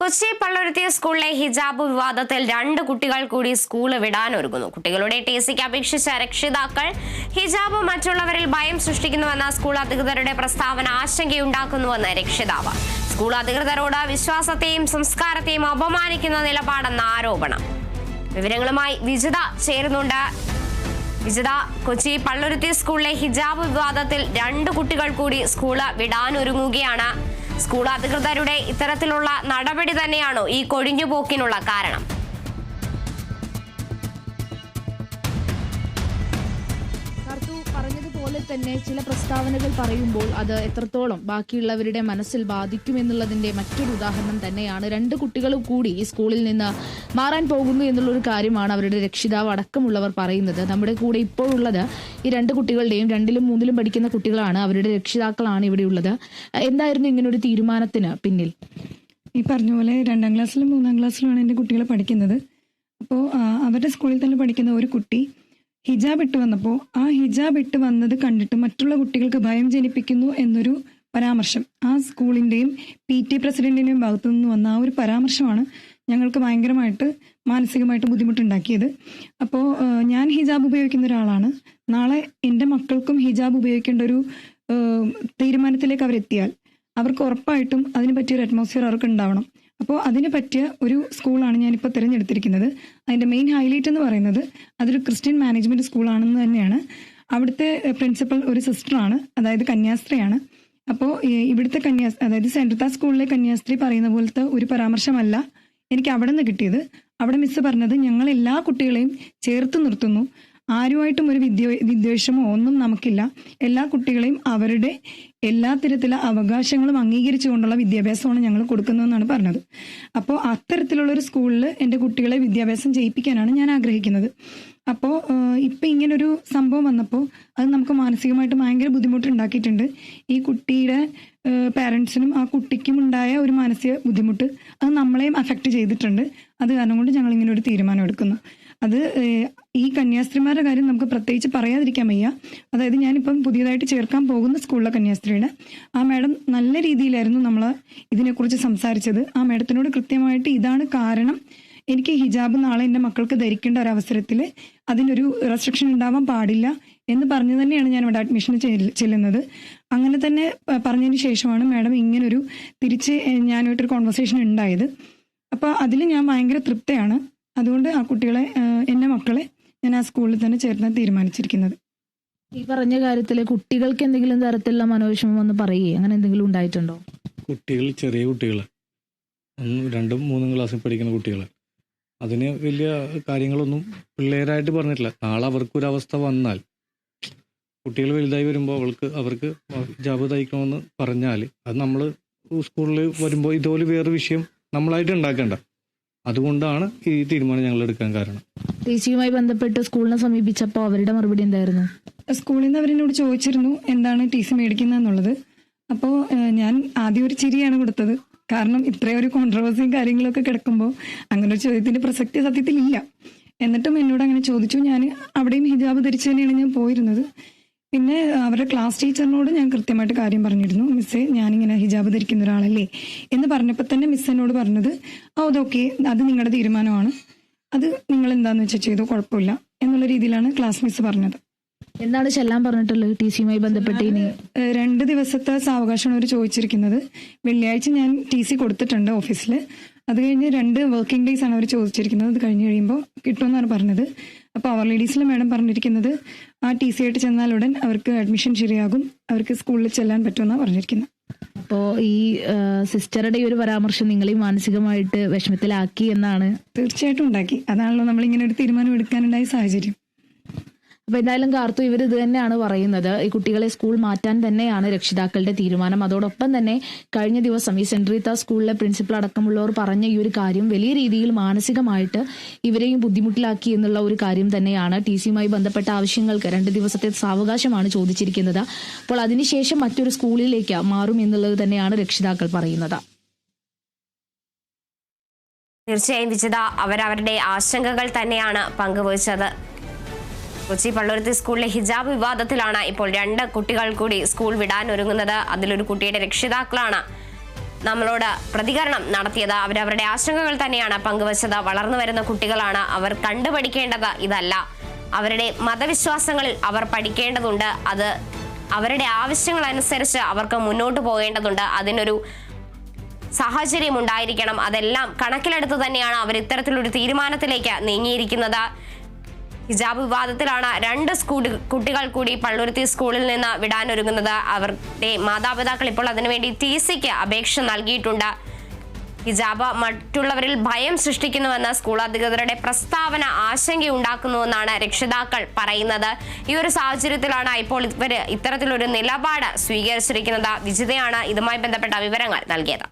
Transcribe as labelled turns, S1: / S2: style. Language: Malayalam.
S1: കൊച്ചി പള്ളുരുത്തിയ സ്കൂളിലെ ഹിജാബ് വിവാദത്തിൽ രണ്ട് കുട്ടികൾ കൂടി സ്കൂൾ വിടാൻ ഒരുങ്ങുന്നു. കുട്ടികളുടെ ടി സിക്ക് അപേക്ഷിച്ച രക്ഷിതാക്കൾ ഹിജാബ് മറ്റുള്ളവരിൽ ഭയം സൃഷ്ടിക്കുന്നുവെന്ന സ്കൂൾ അധികൃതരുടെ പ്രസ്താവന ആശങ്കയുണ്ടാക്കുന്നുവെന്ന് രക്ഷിതാവ്. സ്കൂൾ അധികൃതരോട് വിശ്വാസത്തെയും സംസ്കാരത്തെയും അപമാനിക്കുന്ന നിലപാടെന്ന ആരോപണം. വിവരങ്ങളുമായി വിജിത ചേരുന്നുണ്ട്. വിജിത കൊച്ചി പള്ളുരുത്തി സ്കൂളിലെ ഹിജാബ് വിവാദത്തിൽ രണ്ട് കുട്ടികൾ കൂടി സ്കൂൾ വിടാനൊരുങ്ങുകയാണ് സ്കൂൾ അധികൃതരുടെ ഇത്തരത്തിലുള്ള നടപടി തന്നെയാണോ ഈ കൊഴിഞ്ഞുപോക്കിനുള്ള കാരണം.
S2: പറഞ്ഞതുപോലെ തന്നെ ചില പ്രസ്താവനകൾ പറയുമ്പോൾ അത് എത്രത്തോളം ബാക്കിയുള്ളവരുടെ മനസ്സിൽ ബാധിക്കും എന്നുള്ളതിന്റെ മറ്റൊരു ഉദാഹരണം തന്നെയാണ്. രണ്ട് കുട്ടികളും കൂടി ഈ സ്കൂളിൽ നിന്ന് മാറാൻ പോകുന്നു എന്നുള്ളൊരു കാര്യമാണ് അവരുടെ രക്ഷിതാവ് അടക്കമുള്ളവർ പറയുന്നത്. നമ്മുടെ കൂടെ ഇപ്പോഴുള്ളത് ഈ രണ്ട് കുട്ടികളുടെയും രണ്ടിലും മൂന്നിലും പഠിക്കുന്ന കുട്ടികളാണ്. അവരുടെ രക്ഷിതാക്കളാണ് ഇവിടെയുള്ളത് എന്തായിരുന്നു ഇങ്ങനൊരു തീരുമാനത്തിന് പിന്നിൽ?
S3: ഈ പറഞ്ഞ പോലെ രണ്ടാം ക്ലാസ്സിലും മൂന്നാം ക്ലാസ്സിലുമാണ് എന്റെ കുട്ടികളെ പഠിക്കുന്നത്. അപ്പോൾ അവരുടെ സ്കൂളിൽ തന്നെ പഠിക്കുന്ന ഒരു കുട്ടി ഹിജാബ് ഇട്ട് വന്നപ്പോൾ ആ ഹിജാബ് ഇട്ട് വന്നത് കണ്ടിട്ട് മറ്റുള്ള കുട്ടികൾക്ക് ഭയം ജനിപ്പിക്കുന്നു എന്നൊരു പരാമർശം. ആ സ്കൂളിന്റെയും പി ടി പ്രസിഡന്റിന്റെയും ഭാഗത്തു നിന്ന് വന്ന ആ ഒരു പരാമർശമാണ് ഞങ്ങൾക്ക് ഭയങ്കരമായിട്ട് മാനസികമായിട്ട് ബുദ്ധിമുട്ടുണ്ടാക്കിയത്. അപ്പോൾ ഞാൻ ഹിജാബ് ഉപയോഗിക്കുന്ന ഒരാളാണ്. നാളെ എന്റെ മക്കൾക്കും ഹിജാബ് ഉപയോഗിക്കേണ്ട ഒരു തീരുമാനത്തിലേക്ക് അവരെത്തിയാൽ അവർക്ക് ഉറപ്പായിട്ടും അതിന് പറ്റിയൊരു അറ്റ്മോസ്ഫിയർ അവർക്ക് ഉണ്ടാവണം. അപ്പോൾ അതിന് പറ്റിയ ഒരു സ്കൂളാണ് ഞാനിപ്പോൾ തിരഞ്ഞെടുത്തിരിക്കുന്നത്. അതിന്റെ മെയിൻ ഹൈലൈറ്റ് എന്ന് പറയുന്നത് അതൊരു ക്രിസ്ത്യൻ മാനേജ്മെന്റ് സ്കൂളാണെന്ന് തന്നെയാണ്. അവിടുത്തെ പ്രിൻസിപ്പൽ ഒരു സിസ്റ്ററാണ് അതായത് കന്യാസ്ത്രീയാണ്. അപ്പോൾ ഇവിടുത്തെ കന്യാസ് അതായത് സെൻട്രത്ത സ്കൂളിലെ കന്യാസ്ത്രീ പറയുന്ന പോലത്തെ ഒരു പരാമർശമല്ല എനിക്ക് അവിടെ നിന്ന് കിട്ടിയത്. അവിടെ മിസ്സ് പറഞ്ഞത് ഞങ്ങൾ എല്ലാ കുട്ടികളെയും ചേർത്ത് നിർത്തുന്നു. ആരുമായിട്ടും ഒരു വിദ്യ വിദ്വേഷമോ ഒന്നും നമുക്കില്ല. എല്ലാ കുട്ടികളെയും അവരുടെ എല്ലാ തരത്തിലുള്ള അവകാശങ്ങളും അംഗീകരിച്ചുകൊണ്ടുള്ള വിദ്യാഭ്യാസമാണ് ഞങ്ങൾ കൊടുക്കുന്നതെന്നാണ് പറഞ്ഞത്. അപ്പോൾ അത്തരത്തിലുള്ള ഒരു സ്കൂളിൽ എന്റെ കുട്ടികളെ വിദ്യാഭ്യാസം ചെയ്യിപ്പിക്കാനാണ് ഞാൻ ആഗ്രഹിക്കുന്നത്. അപ്പോൾ ഇപ്പം ഇങ്ങനൊരു സംഭവം വന്നപ്പോൾ അത് നമുക്ക് മാനസികമായിട്ട് ഭയങ്കര ബുദ്ധിമുട്ടുണ്ടാക്കിയിട്ടുണ്ട്. ഈ കുട്ടിയുടെ പാരൻസിനും ആ കുട്ടിക്കും ഉണ്ടായ ഒരു മാനസിക ബുദ്ധിമുട്ട് അത് നമ്മളെയും അഫക്റ്റ് ചെയ്തിട്ടുണ്ട്. അത് കാരണം കൊണ്ട് ഞങ്ങൾ ഇങ്ങനെ ഒരു തീരുമാനം എടുക്കുന്നു. അത് ഈ കന്യാസ്ത്രീമാരുടെ കാര്യം നമുക്ക് പ്രത്യേകിച്ച് പറയാതിരിക്കാൻ വയ്യ. അതായത് ഞാനിപ്പം പുതിയതായിട്ട് ചേർക്കാൻ പോകുന്ന സ്കൂളിലെ കന്യാസ്ത്രീയുടെ ആ മാഡം നല്ല രീതിയിലായിരുന്നു നമ്മൾ ഇതിനെക്കുറിച്ച് സംസാരിച്ചത്. ആ മാഡത്തിനോട് കൃത്യമായിട്ട് ഇതാണ് കാരണം. എനിക്ക് ഹിജാബ് നാളെ എന്റെ മക്കൾക്ക് ധരിക്കേണ്ട ഒരു അവസരത്തിൽ അതിനൊരു റെസ്ട്രിക്ഷൻ ഉണ്ടാവാൻ പാടില്ല എന്ന് പറഞ്ഞു തന്നെയാണ് ഞാൻ ഇവിടെ അഡ്മിഷൻ ചെല്ലുന്നത്. അങ്ങനെ തന്നെ പറഞ്ഞതിന് ശേഷമാണ് മാഡം ഇങ്ങനൊരു തിരിച്ച് ഞാനായിട്ടൊരു കോൺവെർസേഷൻ ഉണ്ടായത്. അപ്പോൾ അതിൽ ഞാൻ ഭയങ്കര തൃപ്തയാണ്. അതുകൊണ്ട് ആ കുട്ടികളെ എന്റെ എന്റെ മക്കളെ ഞാൻ ആ സ്കൂളിൽ തന്നെ ചേർത്താൻ തീരുമാനിച്ചിരിക്കുന്നത്.
S2: ഈ പറഞ്ഞ കാര്യത്തിൽ കുട്ടികൾക്ക് എന്തെങ്കിലും തരത്തിലുള്ള മനോവിഷമം ഒന്ന് പറയുകയോ അങ്ങനെ എന്തെങ്കിലും ഉണ്ടായിട്ടുണ്ടോ?
S4: കുട്ടികൾ ചെറിയ കുട്ടികൾ ഒന്ന് രണ്ടും മൂന്നും ക്ലാസ്സിൽ പഠിക്കുന്ന കുട്ടികൾ അതിന് വലിയ കാര്യങ്ങളൊന്നും പിള്ളേരായിട്ട് പറഞ്ഞിട്ടില്ല. നാളെ അവർക്കൊരു അവസ്ഥ വന്നാൽ കുട്ടികൾ വലുതായി വരുമ്പോൾ അവൾക്ക് അവർക്ക് ജാബ് തയ്ക്കണമെന്ന് പറഞ്ഞാൽ അത് നമ്മൾ സ്കൂളിൽ വരുമ്പോൾ ഇതുപോലെ വേറെ വിഷയം നമ്മളായിട്ട് ഉണ്ടാക്കണ്ട. അതുകൊണ്ടാണ് ഈ തീരുമാനം ഞങ്ങൾ എടുക്കാൻ കാരണം.
S2: ടീച്ചിയുമായി ബന്ധപ്പെട്ട് സ്കൂളിനെ സമീപിച്ചപ്പോൾ അവരുടെ മറുപടി എന്തായിരുന്നു?
S3: സ്കൂളിൽ നിന്ന് അവരെന്നോട് ചോദിച്ചിരുന്നു എന്താണ് ടി സി മേടിക്കുന്നതെന്നുള്ളത്. അപ്പോൾ ഞാൻ ആദ്യം ഒരു ചിരിയാണ് കൊടുത്തത്. കാരണം ഇത്രയും ഒരു കോൺട്രവേഴ്സിയും കാര്യങ്ങളൊക്കെ കിടക്കുമ്പോൾ അങ്ങനെ ഒരു ചോദ്യത്തിന്റെ പ്രസക്തി സത്യത്തിൽ ഇല്ല എന്നിട്ടും എന്നോട് അങ്ങനെ ചോദിച്ചു. ഞാൻ അവിടെയും ഹിജാബ് ധരിച്ചു തന്നെയാണ് ഞാൻ പോയിരുന്നത്. പിന്നെ അവരുടെ ക്ലാസ് ടീച്ചറിനോട് ഞാൻ കൃത്യമായിട്ട് കാര്യം പറഞ്ഞിരുന്നു. മിസ്സേ ഞാനിങ്ങനെ ഹിജാബ് ധരിക്കുന്ന ഒരാളല്ലേ? എന്ന് പറഞ്ഞപ്പോൾ തന്നെ മിസ് എന്നോട് പറഞ്ഞത് ഓ അതൊക്കെ അത് നിങ്ങളുടെ തീരുമാനമാണ്. അത് നിങ്ങൾ എന്താന്ന് വെച്ചാൽ ചെയ്തോ കുഴപ്പമില്ല. എന്നുള്ള രീതിയിലാണ് ക്ലാസ് മിസ് പറഞ്ഞത്.
S2: എന്താണ് ചെല്ലാൻ പറഞ്ഞിട്ടുള്ളത് ടി സിയുമായി ബന്ധപ്പെട്ട് ഇനി?
S3: രണ്ട് ദിവസത്തെ സാവകാശമാണ് അവർ ചോദിച്ചിരിക്കുന്നത്. വെള്ളിയാഴ്ച ഞാൻ ടി സി കൊടുത്തിട്ടുണ്ട് ഓഫീസിൽ അത് കഴിഞ്ഞ് രണ്ട് വർക്കിംഗ് ഡേയ്സ് ആണ് അവർ ചോദിച്ചിരിക്കുന്നത്. അത് കഴിഞ്ഞ് കഴിയുമ്പോൾ കിട്ടുമെന്നാണ് പറഞ്ഞത്. അപ്പോൾ അവർ ലേഡീസിലെ മാഡം പറഞ്ഞിരിക്കുന്നത് ആ ടി സി ആയിട്ട് ചെന്നാൽ ഉടൻ അവർക്ക് അഡ്മിഷൻ ശരിയാകും. അവർക്ക് സ്കൂളിൽ ചെല്ലാൻ പറ്റുമെന്നാണ് പറഞ്ഞിരിക്കുന്നത്
S2: അപ്പോ ഈ സിസ്റ്ററുടെ ഈ ഒരു പരാമർശം നിങ്ങളെ മാനസികമായിട്ട് വിഷമത്തിലാക്കി എന്നാണ്?
S3: തീർച്ചയായിട്ടും ഉണ്ടാക്കി. അതാണല്ലോ നമ്മൾ ഇങ്ങനെ ഒരു തീരുമാനം എടുക്കാനുണ്ടായ സാഹചര്യം.
S2: എന്തായാലും കാർത്തു ഇവർ ഇത് തന്നെയാണ് പറയുന്നത്. ഈ കുട്ടികളെ സ്കൂൾ മാറ്റാൻ തന്നെയാണ് രക്ഷിതാക്കളുടെ തീരുമാനം. അതോടൊപ്പം തന്നെ കഴിഞ്ഞ ദിവസം ഈ സെൻട്രീത്ത സ്കൂളിലെ പ്രിൻസിപ്പൽ അടക്കമുള്ളവർ പറഞ്ഞ ഈ ഒരു കാര്യം വലിയ രീതിയിൽ മാനസികമായിട്ട് ഇവരെയും ബുദ്ധിമുട്ടിലാക്കി എന്നുള്ള ഒരു കാര്യം തന്നെയാണ്. ടി സിയുമായി ബന്ധപ്പെട്ട ആവശ്യങ്ങൾക്ക് രണ്ട് ദിവസത്തെ സാവകാശമാണ് ചോദിച്ചിരിക്കുന്നത്. അപ്പോൾ അതിനുശേഷം മറ്റൊരു സ്കൂളിലേക്ക് മാറും എന്നുള്ളത് തന്നെയാണ് രക്ഷിതാക്കൾ പറയുന്നത്.
S1: തീർച്ചയായും വിജിത അവരവരുടെ ആശങ്കകൾ തന്നെയാണ് പങ്കുവച്ചത്. കൊച്ചി പള്ളുരുത്തി സ്കൂളിലെ ഹിജാബ് വിവാദത്തിലാണ് ഇപ്പോൾ രണ്ട് കുട്ടികൾ കൂടി സ്കൂൾ വിടാൻ ഒരുങ്ങുന്നത്. അതിലൊരു കുട്ടിയുടെ രക്ഷിതാക്കളാണ് നമ്മളോട് പ്രതികരണം നടത്തിയത്. അവരവരുടെ ആശങ്കകൾ തന്നെയാണ് പങ്കുവച്ചത്. വളർന്നു വരുന്ന കുട്ടികളാണ് അവർ കണ്ടുപഠിക്കേണ്ടത് ഇതല്ല. അവരുടെ മതവിശ്വാസങ്ങളിൽ അവർ പഠിക്കേണ്ടതുണ്ട്. അത് അവരുടെ ആവശ്യങ്ങൾ അനുസരിച്ച് അവർക്ക് മുന്നോട്ട് പോകേണ്ടതുണ്ട്. അതിനൊരു സാഹചര്യം ഉണ്ടായിരിക്കണം. അതെല്ലാം കണക്കിലെടുത്ത് തന്നെയാണ് അവർ ഇത്തരത്തിലൊരു തീരുമാനത്തിലേക്ക് നീങ്ങിയിരിക്കുന്നത്. ഹിജാബ് വിവാദത്തിലാണ് രണ്ട് സ്കൂൾ കുട്ടികൾ കൂടി പള്ളുരുത്തി സ്കൂളിൽ നിന്ന് വിടാൻ ഒരുങ്ങുന്നത്. അവരുടെ മാതാപിതാക്കൾ ഇപ്പോൾ അതിനുവേണ്ടി ടി സിക്ക് അപേക്ഷ നൽകിയിട്ടുണ്ട്. ഹിജാബ് മറ്റുള്ളവരിൽ ഭയം സൃഷ്ടിക്കുന്നുവെന്ന് സ്കൂൾ അധികൃതരുടെ പ്രസ്താവന ആശങ്കയുണ്ടാക്കുന്നുവെന്നാണ് രക്ഷിതാക്കൾ പറയുന്നത്. ഈ ഒരു സാഹചര്യത്തിലാണ് ഇപ്പോൾ ഇവർ ഇത്തരത്തിലൊരു നിലപാട് സ്വീകരിച്ചിരിക്കുന്നത്. വിജിതയാണ് ഇതുമായി ബന്ധപ്പെട്ട വിവരങ്ങൾ നൽകിയത്.